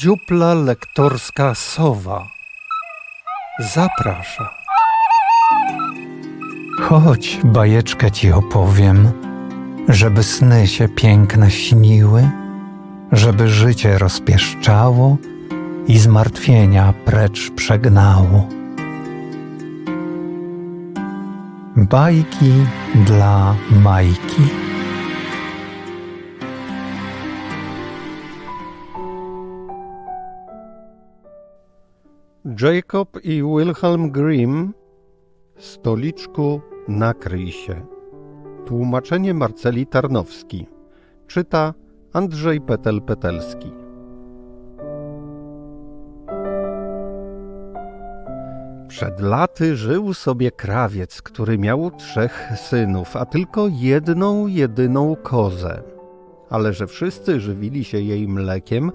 Dziupla lektorska sowa zaprasza. Chodź, bajeczkę ci opowiem, żeby sny się piękne śniły, żeby życie rozpieszczało i zmartwienia precz przegnało. Bajki dla Majki. Jacob i Wilhelm Grimm Stoliczku nakryj się. Tłumaczenie Marceli Tarnowski. Czyta Andrzej Petel-Petelski. Przed laty żył sobie krawiec, który miał trzech synów, a tylko jedną, jedyną kozę. Ale że wszyscy żywili się jej mlekiem,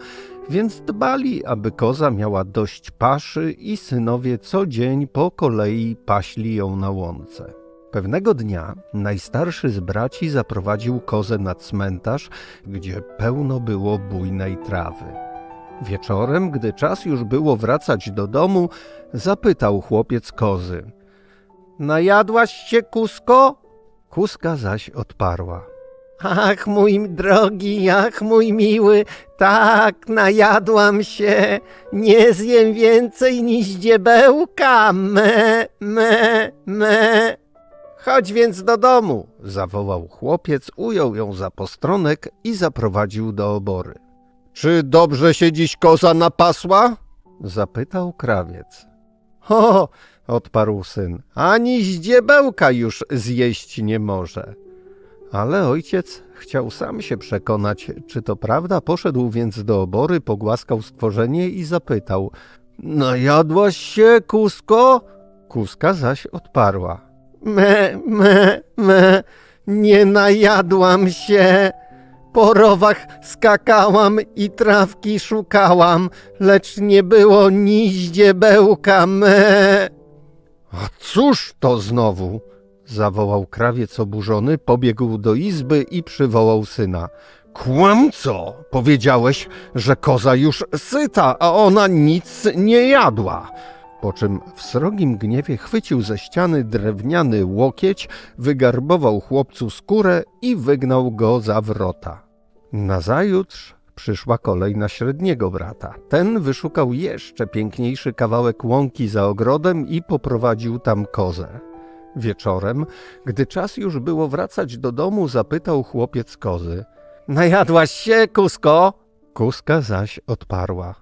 więc dbali, aby koza miała dość paszy i synowie co dzień po kolei paśli ją na łące. Pewnego dnia najstarszy z braci zaprowadził kozę na cmentarz, gdzie pełno było bujnej trawy. Wieczorem, gdy czas już było wracać do domu, zapytał chłopiec kozy: Najadłaś się, kusko? Kuska zaś odparła: Ach, mój drogi, ach, mój miły, tak, najadłam się, nie zjem więcej niż dziebełka, me, me, me. Chodź więc do domu, zawołał chłopiec, ujął ją za postronek i zaprowadził do obory. Czy dobrze się dziś koza napasła? zapytał krawiec. O, odparł syn, ani ździebełka już zjeść nie może. Ale ojciec chciał sam się przekonać, czy to prawda, poszedł więc do obory, pogłaskał stworzenie i zapytał: Najadłaś się, kusko? Kuska zaś odparła: Me, me, me, nie najadłam się. Po rowach skakałam i trawki szukałam, lecz nie było ni ździebełka me. A cóż to znowu? Zawołał krawiec oburzony, pobiegł do izby i przywołał syna. Kłamco! Powiedziałeś, że koza już syta, a ona nic nie jadła. Po czym w srogim gniewie chwycił ze ściany drewniany łokieć, wygarbował chłopcu skórę i wygnał go za wrota. Nazajutrz przyszła kolej na średniego brata. Ten wyszukał jeszcze piękniejszy kawałek łąki za ogrodem i poprowadził tam kozę. Wieczorem, gdy czas już było wracać do domu, zapytał chłopiec kozy: Najadłaś się, kusko? Kuska zaś odparła: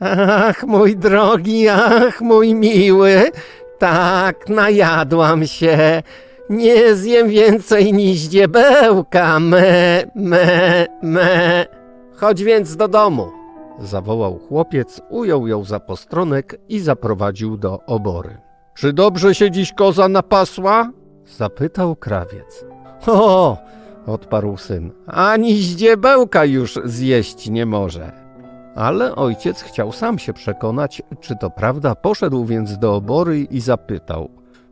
Ach, mój drogi, ach, mój miły, tak, najadłam się. Nie zjem więcej niż dziebełka, me, me, me. Chodź więc do domu, zawołał chłopiec, ujął ją za postronek i zaprowadził do obory. Czy dobrze się dziś koza napasła? zapytał krawiec. O, odparł syn, ani ździebełka już zjeść nie może. Ale ojciec chciał sam się przekonać, czy to prawda, poszedł więc do obory i zapytał.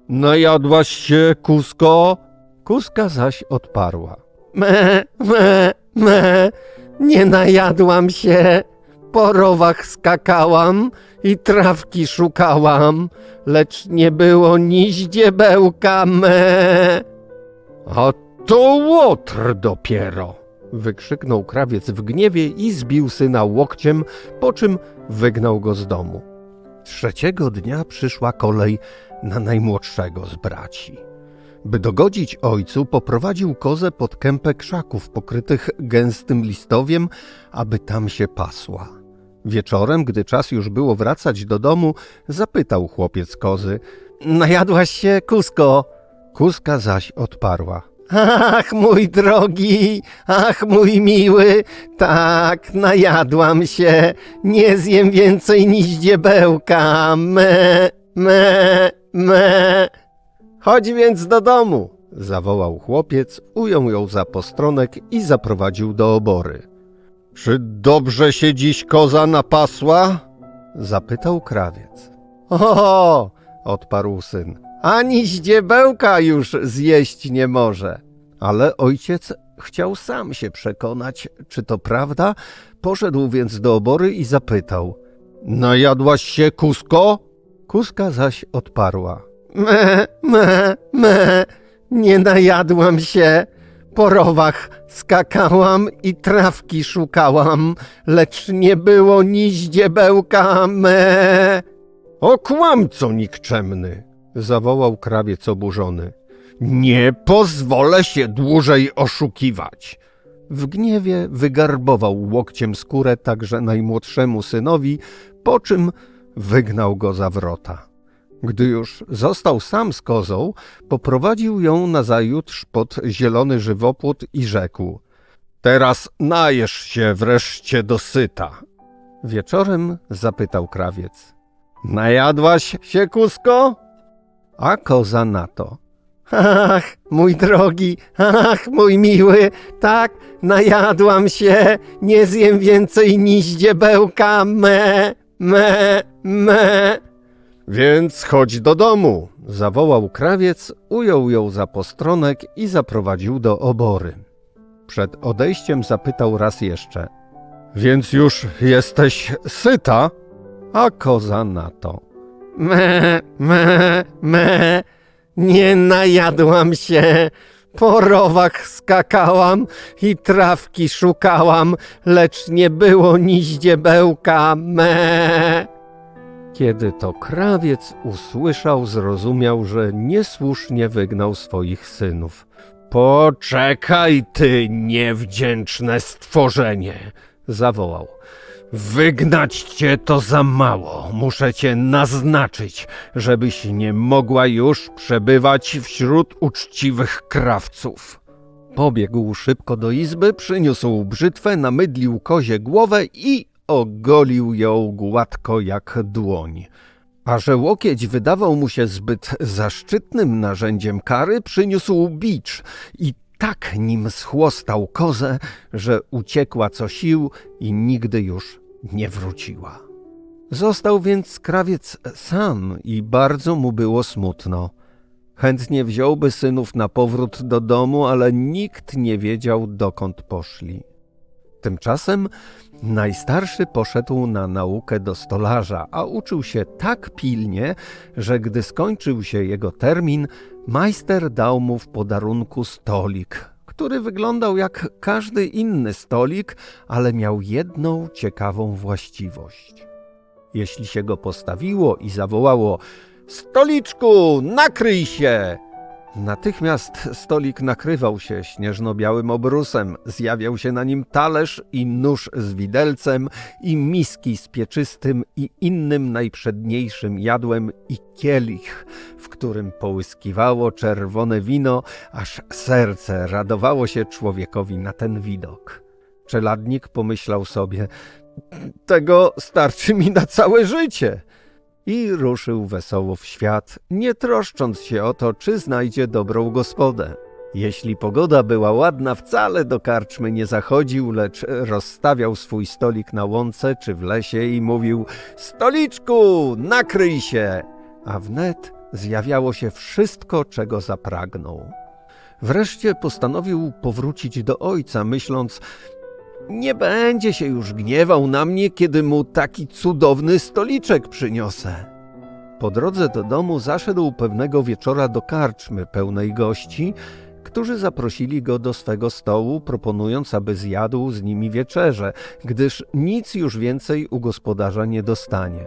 Najadłaś się, kusko? Kuska zaś odparła. Me, me, me, nie najadłam się. Po rowach skakałam i trawki szukałam, lecz nie było ni ździebełka me. A to łotr dopiero! wykrzyknął krawiec w gniewie i zbił syna łokciem, po czym wygnał go z domu. Trzeciego dnia przyszła kolej na najmłodszego z braci. By dogodzić ojcu, poprowadził kozę pod kępę krzaków pokrytych gęstym listowiem, aby tam się pasła. Wieczorem, gdy czas już było wracać do domu, zapytał chłopiec kozy: Najadłaś się, kusko? Kuska zaś odparła: Ach, mój drogi, ach, mój miły, tak, najadłam się. Nie zjem więcej niż dziebełka. Me, me, me. Chodź więc do domu, zawołał chłopiec, ujął ją za postronek i zaprowadził do obory. Czy dobrze się dziś koza napasła? zapytał krawiec. O, odparł syn, ani ździebełka już zjeść nie może. Ale ojciec chciał sam się przekonać, czy to prawda, poszedł więc do obory i zapytał: Najadłaś się, kusko? Kuska zaś odparła: Me, me, me, nie najadłam się. Po rowach skakałam i trawki szukałam, lecz nie było ni ździebełka me. O kłamco nikczemny! zawołał krawiec oburzony. Nie pozwolę się dłużej oszukiwać. W gniewie wygarbował łokciem skórę także najmłodszemu synowi, po czym wygnał go za wrota. Gdy już został sam z kozą, poprowadził ją nazajutrz pod zielony żywopłot i rzekł: Teraz najesz się wreszcie dosyta. Wieczorem zapytał krawiec: Najadłaś się, kusko? A koza na to: Ach, mój drogi, ach, mój miły, tak, najadłam się, nie zjem więcej ni ździebełka, me, me, me. Więc chodź do domu, zawołał krawiec, ujął ją za postronek i zaprowadził do obory. Przed odejściem zapytał raz jeszcze: Więc już jesteś syta? A koza na to: Me, me, me, nie najadłam się. Po rowach skakałam i trawki szukałam, lecz nie było ni ździebełka me. Kiedy to krawiec usłyszał, zrozumiał, że niesłusznie wygnał swoich synów. Poczekaj, ty niewdzięczne stworzenie! zawołał. Wygnać cię to za mało. Muszę cię naznaczyć, żebyś nie mogła już przebywać wśród uczciwych krawców. Pobiegł szybko do izby, przyniósł brzytwę, namydlił kozie głowę i ogolił ją gładko jak dłoń. A że łokieć wydawał mu się zbyt zaszczytnym narzędziem kary, przyniósł bicz i tak nim schłostał kozę, że uciekła co sił i nigdy już nie wróciła. Został więc krawiec sam i bardzo mu było smutno. Chętnie wziąłby synów na powrót do domu, ale nikt nie wiedział, dokąd poszli. Tymczasem najstarszy poszedł na naukę do stolarza, a uczył się tak pilnie, że gdy skończył się jego termin, majster dał mu w podarunku stolik, który wyglądał jak każdy inny stolik, ale miał jedną ciekawą właściwość. Jeśli się go postawiło i zawołało: Stoliczku, nakryj się! Natychmiast stolik nakrywał się śnieżno-białym obrusem, zjawiał się na nim talerz i nóż z widelcem, i miski z pieczystym i innym najprzedniejszym jadłem, i kielich, w którym połyskiwało czerwone wino, aż serce radowało się człowiekowi na ten widok. Czeladnik pomyślał sobie, tego starczy mi na całe życie i ruszył wesoło w świat, nie troszcząc się o to, czy znajdzie dobrą gospodę. Jeśli pogoda była ładna, wcale do karczmy nie zachodził, lecz rozstawiał swój stolik na łące czy w lesie i mówił: Stoliczku, nakryj się! A wnet zjawiało się wszystko, czego zapragnął. Wreszcie postanowił powrócić do ojca, myśląc: nie będzie się już gniewał na mnie, kiedy mu taki cudowny stoliczek przyniosę. Po drodze do domu zaszedł pewnego wieczora do karczmy pełnej gości, którzy zaprosili go do swego stołu, proponując, aby zjadł z nimi wieczerze, gdyż nic już więcej u gospodarza nie dostanie.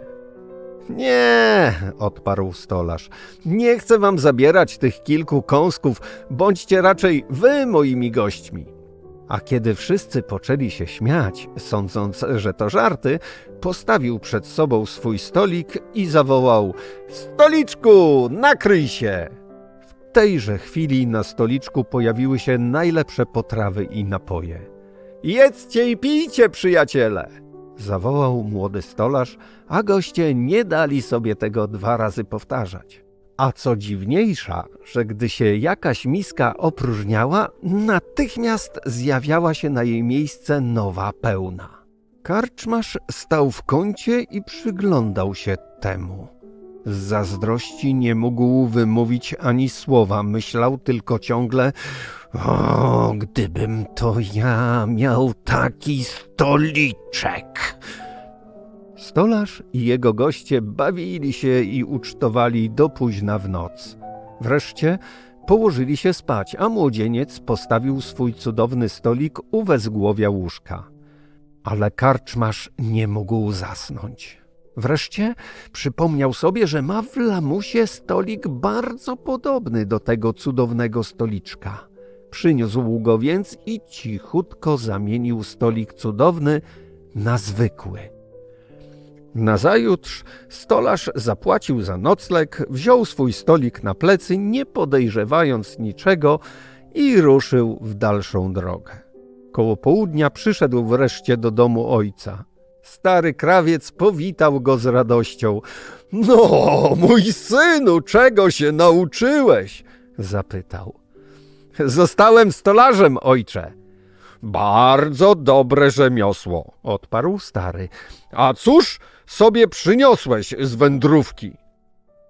Nie, odparł stolarz, nie chcę wam zabierać tych kilku kąsków, bądźcie raczej wy moimi gośćmi. A kiedy wszyscy poczęli się śmiać, sądząc, że to żarty, postawił przed sobą swój stolik i zawołał: Stoliczku, nakryj się! W tejże chwili na stoliczku pojawiły się najlepsze potrawy i napoje. Jedzcie i pijcie, przyjaciele! zawołał młody stolarz, a goście nie dali sobie tego dwa razy powtarzać. A co dziwniejsza, że gdy się jakaś miska opróżniała, natychmiast zjawiała się na jej miejsce nowa pełna. Karczmasz stał w kącie i przyglądał się temu. Z zazdrości nie mógł wymówić ani słowa, myślał tylko ciągle: O, gdybym to ja miał taki stoliczek. Stolarz i jego goście bawili się i ucztowali do późna w noc. Wreszcie położyli się spać, a młodzieniec postawił swój cudowny stolik u wezgłowia łóżka. Ale karczmarz nie mógł zasnąć. Wreszcie przypomniał sobie, że ma w lamusie stolik bardzo podobny do tego cudownego stoliczka. Przyniósł go więc i cichutko zamienił stolik cudowny na zwykły. Nazajutrz stolarz zapłacił za nocleg, wziął swój stolik na plecy, nie podejrzewając niczego i ruszył w dalszą drogę. Koło południa przyszedł wreszcie do domu ojca. Stary krawiec powitał go z radością. No, mój synu, czego się nauczyłeś? zapytał. Zostałem stolarzem, ojcze. Bardzo dobre rzemiosło, odparł stary. A cóż sobie przyniosłeś z wędrówki?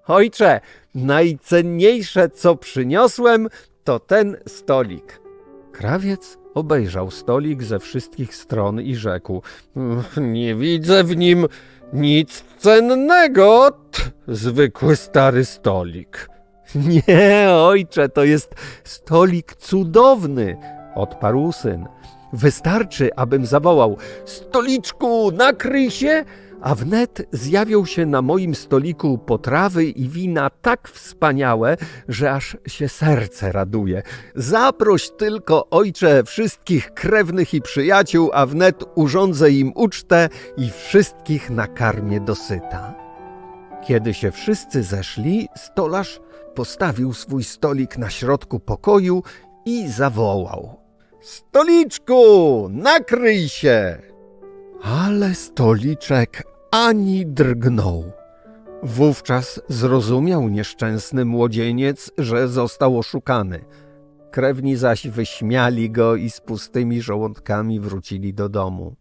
Ojcze, najcenniejsze, co przyniosłem, to ten stolik. Krawiec obejrzał stolik ze wszystkich stron i rzekł: Nie widzę w nim nic cennego. T, zwykły stary stolik. Nie, ojcze, to jest stolik cudowny, odparł syn. Wystarczy, abym zawołał: Stoliczku, nakryj się! A wnet zjawią się na moim stoliku potrawy i wina tak wspaniałe, że aż się serce raduje. Zaproś tylko, ojcze, wszystkich krewnych i przyjaciół, a wnet urządzę im ucztę i wszystkich nakarmię dosyta. Kiedy się wszyscy zeszli, stolarz postawił swój stolik na środku pokoju i zawołał: Stoliczku, nakryj się! Ale stoliczek ani drgnął. Wówczas zrozumiał nieszczęsny młodzieniec, że został oszukany. Krewni zaś wyśmiali go i z pustymi żołądkami wrócili do domu.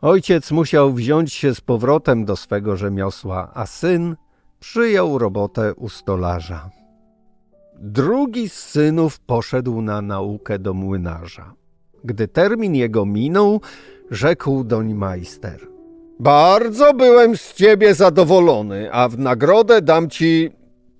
Ojciec musiał wziąć się z powrotem do swego rzemiosła, a syn przyjął robotę u stolarza. Drugi z synów poszedł na naukę do młynarza. Gdy termin jego minął, rzekł doń majster. Bardzo byłem z ciebie zadowolony, a w nagrodę dam ci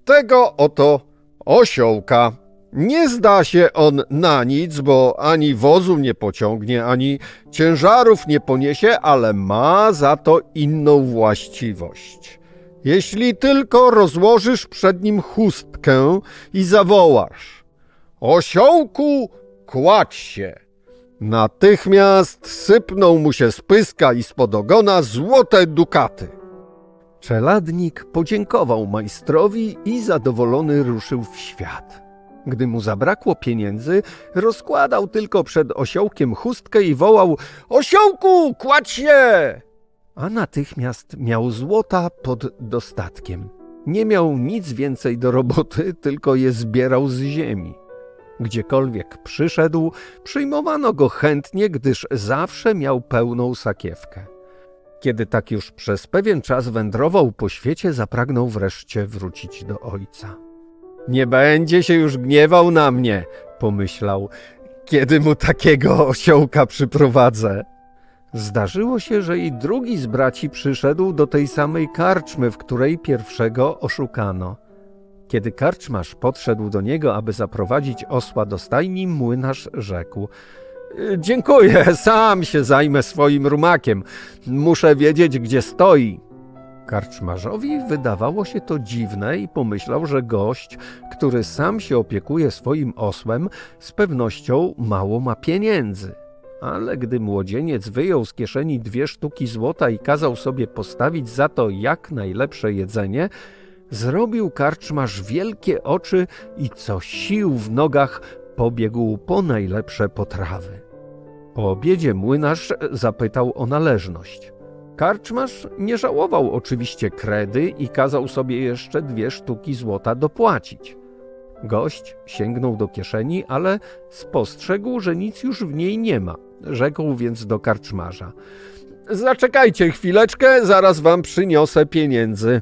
tego oto osiołka. Nie zda się on na nic, bo ani wozu nie pociągnie, ani ciężarów nie poniesie, ale ma za to inną właściwość. Jeśli tylko rozłożysz przed nim chustkę i zawołasz: Osiołku, kładź się! Natychmiast sypną mu się z pyska i spod ogona złote dukaty. Czeladnik podziękował majstrowi i zadowolony ruszył w świat. Gdy mu zabrakło pieniędzy, rozkładał tylko przed osiołkiem chustkę i wołał: Osiołku, kładź się! A natychmiast miał złota pod dostatkiem. Nie miał nic więcej do roboty, tylko je zbierał z ziemi. Gdziekolwiek przyszedł, przyjmowano go chętnie, gdyż zawsze miał pełną sakiewkę. Kiedy tak już przez pewien czas wędrował po świecie, zapragnął wreszcie wrócić do ojca. Nie będzie się już gniewał na mnie, pomyślał, kiedy mu takiego osiołka przyprowadzę. Zdarzyło się, że i drugi z braci przyszedł do tej samej karczmy, w której pierwszego oszukano. Kiedy karczmarz podszedł do niego, aby zaprowadzić osła do stajni, młynarz rzekł: Dziękuję, sam się zajmę swoim rumakiem. Muszę wiedzieć, gdzie stoi. Karczmarzowi wydawało się to dziwne i pomyślał, że gość, który sam się opiekuje swoim osłem, z pewnością mało ma pieniędzy. Ale gdy młodzieniec wyjął z kieszeni dwie sztuki złota i kazał sobie postawić za to jak najlepsze jedzenie, zrobił karczmarz wielkie oczy i co sił w nogach pobiegł po najlepsze potrawy. Po obiedzie młynarz zapytał o należność. Karczmarz nie żałował oczywiście kredy i kazał sobie jeszcze dwie sztuki złota dopłacić. Gość sięgnął do kieszeni, ale spostrzegł, że nic już w niej nie ma. Rzekł więc do karczmarza: Zaczekajcie chwileczkę, zaraz wam przyniosę pieniędzy.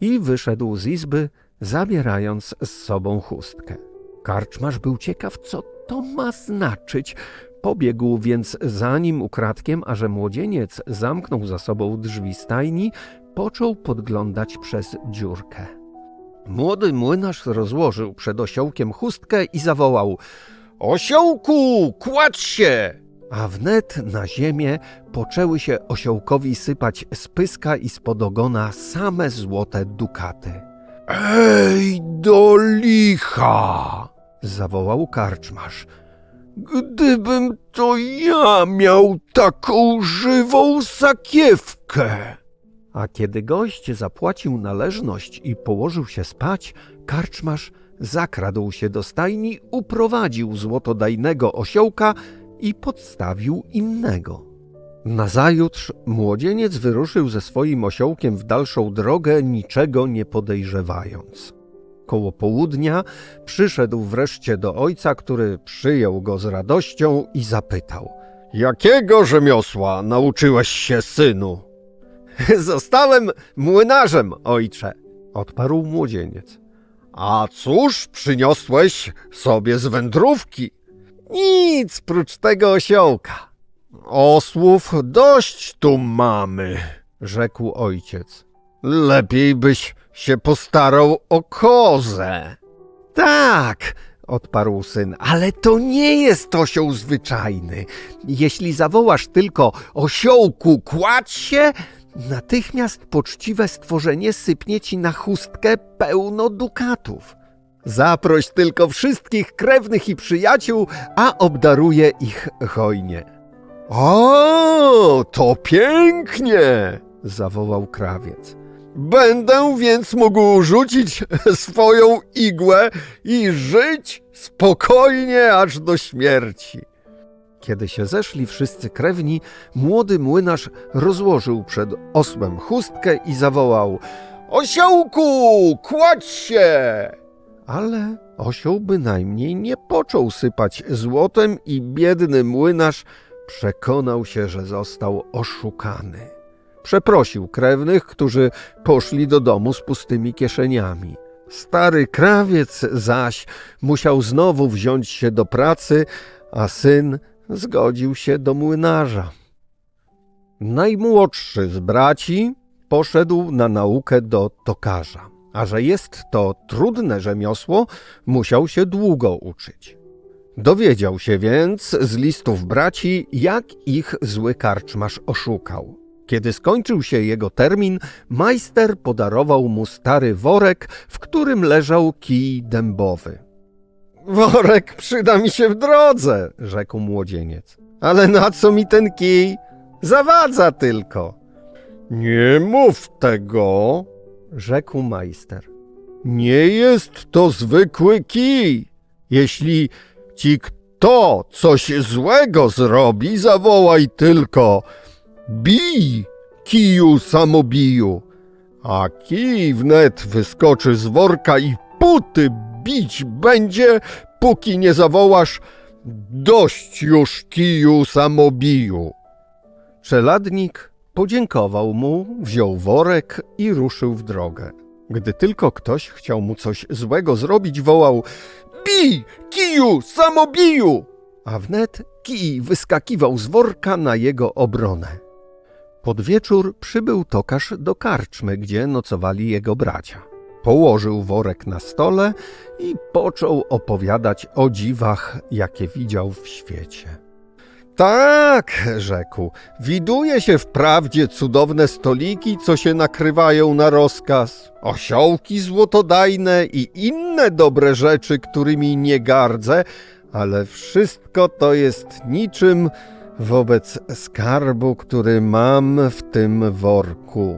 I wyszedł z izby, zabierając z sobą chustkę. Karczmarz był ciekaw, co to ma znaczyć? Pobiegł więc za nim ukradkiem, a że młodzieniec zamknął za sobą drzwi stajni, począł podglądać przez dziurkę. Młody młynarz rozłożył przed osiołkiem chustkę i zawołał: Osiołku, kładź się! A wnet na ziemię poczęły się osiołkowi sypać z pyska i spod ogona same złote dukaty. Ej, do licha! zawołał karczmarz. Gdybym to ja miał taką żywą sakiewkę! A kiedy gość zapłacił należność i położył się spać, karczmarz zakradł się do stajni, uprowadził złotodajnego osiołka i podstawił innego. Nazajutrz młodzieniec wyruszył ze swoim osiołkiem w dalszą drogę, niczego nie podejrzewając. Koło południa przyszedł wreszcie do ojca, który przyjął go z radością i zapytał: Jakiego rzemiosła nauczyłeś się, synu? Zostałem młynarzem, ojcze, odparł młodzieniec. A cóż przyniosłeś sobie z wędrówki? Nic prócz tego osiołka. Osłów dość tu mamy, rzekł ojciec. Lepiej byś się postarał o kozę. Tak, odparł syn, ale to nie jest osioł zwyczajny. Jeśli zawołasz tylko osiołku, kładź się, natychmiast poczciwe stworzenie sypnie ci na chustkę pełno dukatów. Zaproś tylko wszystkich krewnych i przyjaciół, a obdaruje ich hojnie. O, to pięknie! zawołał krawiec. Będę więc mógł rzucić swoją igłę i żyć spokojnie aż do śmierci. Kiedy się zeszli wszyscy krewni, młody młynarz rozłożył przed osłem chustkę i zawołał: Osiołku, kładź się! Ale osioł bynajmniej nie począł sypać złotem i biedny młynarz przekonał się, że został oszukany. Przeprosił krewnych, którzy poszli do domu z pustymi kieszeniami. Stary krawiec zaś musiał znowu wziąć się do pracy, a syn zgodził się do młynarza. Najmłodszy z braci poszedł na naukę do tokarza, a że jest to trudne rzemiosło, musiał się długo uczyć. Dowiedział się więc z listów braci, jak ich zły karczmarz oszukał. Kiedy skończył się jego termin, majster podarował mu stary worek, w którym leżał kij dębowy. Worek przyda mi się w drodze, rzekł młodzieniec. Ale na co mi ten kij? Zawadza tylko. Nie mów tego, rzekł majster. Nie jest to zwykły kij. Jeśli ci kto coś złego zrobi, zawołaj tylko bij, kiju samobiju. A kij wnet wyskoczy z worka i puty bić będzie, póki nie zawołasz dość już kiju samobiju. Czeladnik podziękował mu, wziął worek i ruszył w drogę. Gdy tylko ktoś chciał mu coś złego zrobić, wołał Bij, kiju, samobiju! A wnet kij wyskakiwał z worka na jego obronę. Pod wieczór przybył tokarz do karczmy, gdzie nocowali jego bracia. Położył worek na stole i począł opowiadać o dziwach, jakie widział w świecie. Tak, rzekł, widuje się wprawdzie cudowne stoliki, co się nakrywają na rozkaz, osiołki złotodajne i inne dobre rzeczy, którymi nie gardzę, ale wszystko to jest niczym wobec skarbu, który mam w tym worku.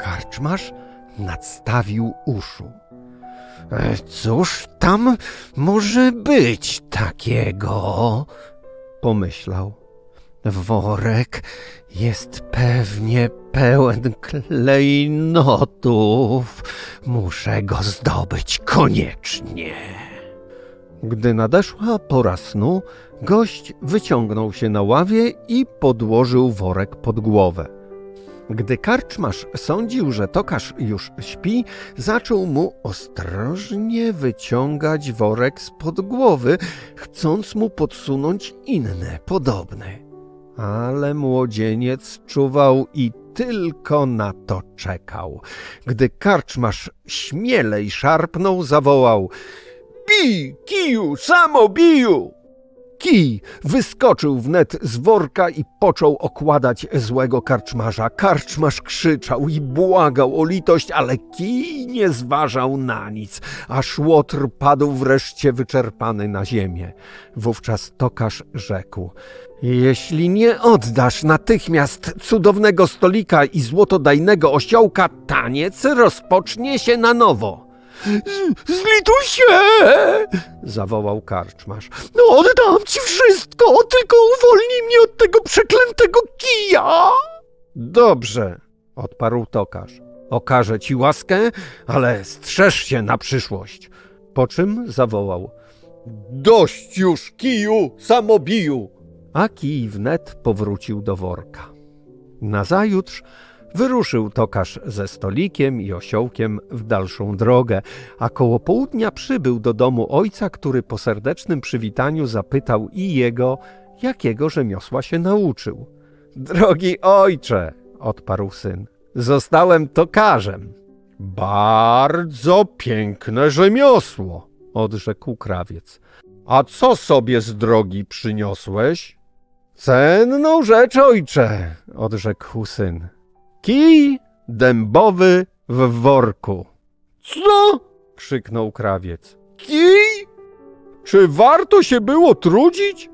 Karczmarz nadstawił uszu. E, Cóż tam może być takiego? Pomyślał. Worek jest pewnie pełen klejnotów. Muszę go zdobyć koniecznie. Gdy nadeszła pora snu, gość wyciągnął się na ławie i podłożył worek pod głowę. Gdy karczmasz sądził, że tokarz już śpi, zaczął mu ostrożnie wyciągać worek spod głowy, chcąc mu podsunąć inny, podobny. Ale młodzieniec czuwał i tylko na to czekał. Gdy karczmasz śmielej szarpnął, zawołał Bij, kiju, samo biju! Kij wyskoczył wnet z worka i począł okładać złego karczmarza. Karczmarz krzyczał i błagał o litość, ale kij nie zważał na nic, aż łotr padł wreszcie wyczerpany na ziemię. Wówczas tokarz rzekł: Jeśli nie oddasz natychmiast cudownego stolika i złotodajnego osiołka, taniec rozpocznie się na nowo. Zlituj się! zawołał karczmarz. No oddam ci wszystko, tylko uwolnij mnie od tego przeklętego kija! Dobrze, odparł tokarz. Okażę ci łaskę, ale strzeż się na przyszłość. Po czym zawołał. Dość już, kiju, samobiju! A kij wnet powrócił do worka. Nazajutrz wyruszył tokarz ze stolikiem i osiołkiem w dalszą drogę, a koło południa przybył do domu ojca, który po serdecznym przywitaniu zapytał i jego, jakiego rzemiosła się nauczył. Drogi ojcze, odparł syn, zostałem tokarzem. Bardzo piękne rzemiosło, odrzekł krawiec. A co sobie z drogi przyniosłeś? Cenną rzecz, ojcze, odrzekł syn. Kij dębowy w worku. Co? krzyknął krawiec. Kij? Czy warto się było trudzić?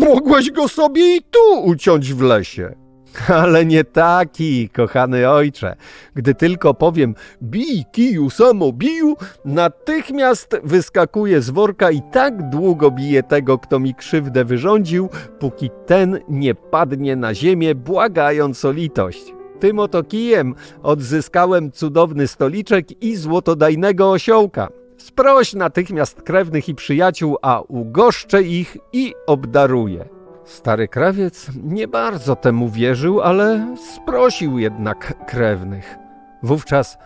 Mogłeś go sobie i tu uciąć w lesie. Ale nie taki, kochany ojcze. Gdy tylko powiem bij kiju samo biju, natychmiast wyskakuje z worka i tak długo bije tego, kto mi krzywdę wyrządził, póki ten nie padnie na ziemię, błagając o litość. Tym oto kijem odzyskałem cudowny stoliczek i złotodajnego osiołka. Sproś natychmiast krewnych i przyjaciół, a ugoszczę ich i obdaruję. Stary krawiec nie bardzo temu wierzył, ale sprosił jednak krewnych. Wówczas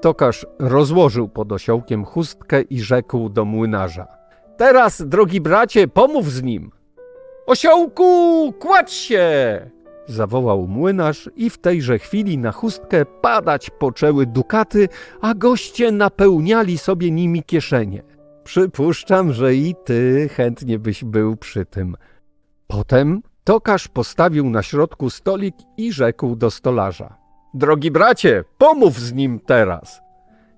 tokarz rozłożył pod osiołkiem chustkę i rzekł do młynarza: Teraz, drogi bracie, pomów z nim. Osiołku, kładź się! Zawołał młynarz i w tejże chwili na chustkę padać poczęły dukaty, a goście napełniali sobie nimi kieszenie. Przypuszczam, że i ty chętnie byś był przy tym. Potem tokarz postawił na środku stolik i rzekł do stolarza: Drogi bracie, pomów z nim teraz.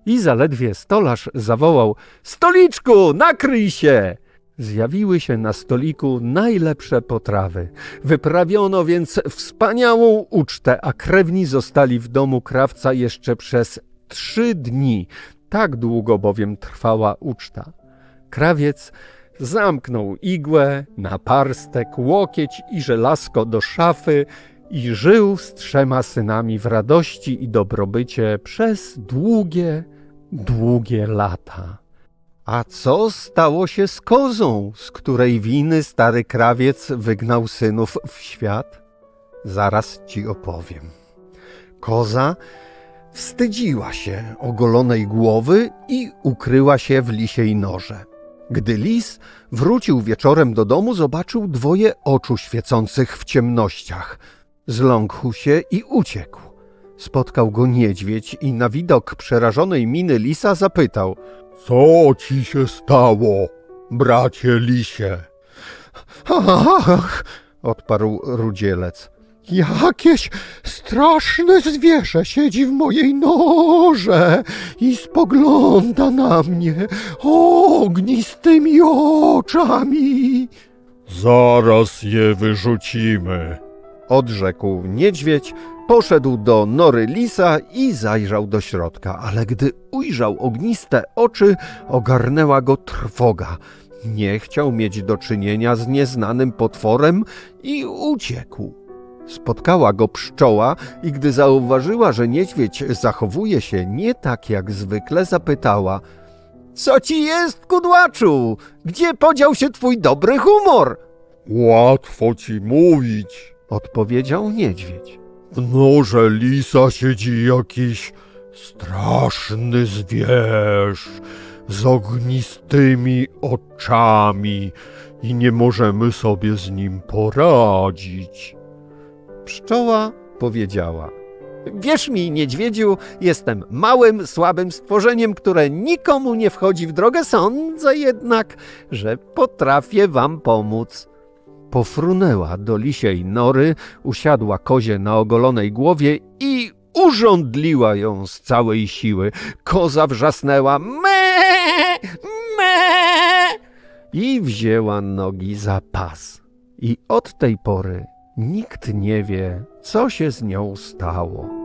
I zaledwie stolarz zawołał: Stoliczku, nakryj się! Zjawiły się na stoliku najlepsze potrawy. Wyprawiono więc wspaniałą ucztę, a krewni zostali w domu krawca jeszcze przez trzy dni. Tak długo bowiem trwała uczta. Krawiec zamknął igłę, naparstek, łokieć i żelazko do szafy i żył z trzema synami w radości i dobrobycie przez długie, długie lata. A co stało się z kozą, z której winy stary krawiec wygnał synów w świat? Zaraz ci opowiem. Koza wstydziła się ogolonej głowy i ukryła się w lisiej norze. Gdy lis wrócił wieczorem do domu, zobaczył dwoje oczu świecących w ciemnościach. Zląkł się i uciekł. Spotkał go niedźwiedź i na widok przerażonej miny lisa zapytał – Co ci się stało, bracie lisie? Ach, odparł rudzielec. Jakieś straszne zwierzę siedzi w mojej noże i spogląda na mnie ognistymi oczami. Zaraz je wyrzucimy. Odrzekł niedźwiedź, poszedł do nory lisa i zajrzał do środka, ale gdy ujrzał ogniste oczy, ogarnęła go trwoga. Nie chciał mieć do czynienia z nieznanym potworem i uciekł. Spotkała go pszczoła i gdy zauważyła, że niedźwiedź zachowuje się nie tak jak zwykle, zapytała: Co ci jest, kudłaczu? Gdzie podział się twój dobry humor? Łatwo ci mówić. Odpowiedział niedźwiedź. W norze lisa siedzi jakiś straszny zwierz z ognistymi oczami i nie możemy sobie z nim poradzić. Pszczoła powiedziała: Wierz mi, niedźwiedziu, jestem małym, słabym stworzeniem, które nikomu nie wchodzi w drogę. Sądzę jednak, że potrafię wam pomóc. Pofrunęła do lisiej nory, usiadła kozie na ogolonej głowie i urządliła ją z całej siły. Koza wrzasnęła me, me i wzięła nogi za pas. I od tej pory nikt nie wie, co się z nią stało.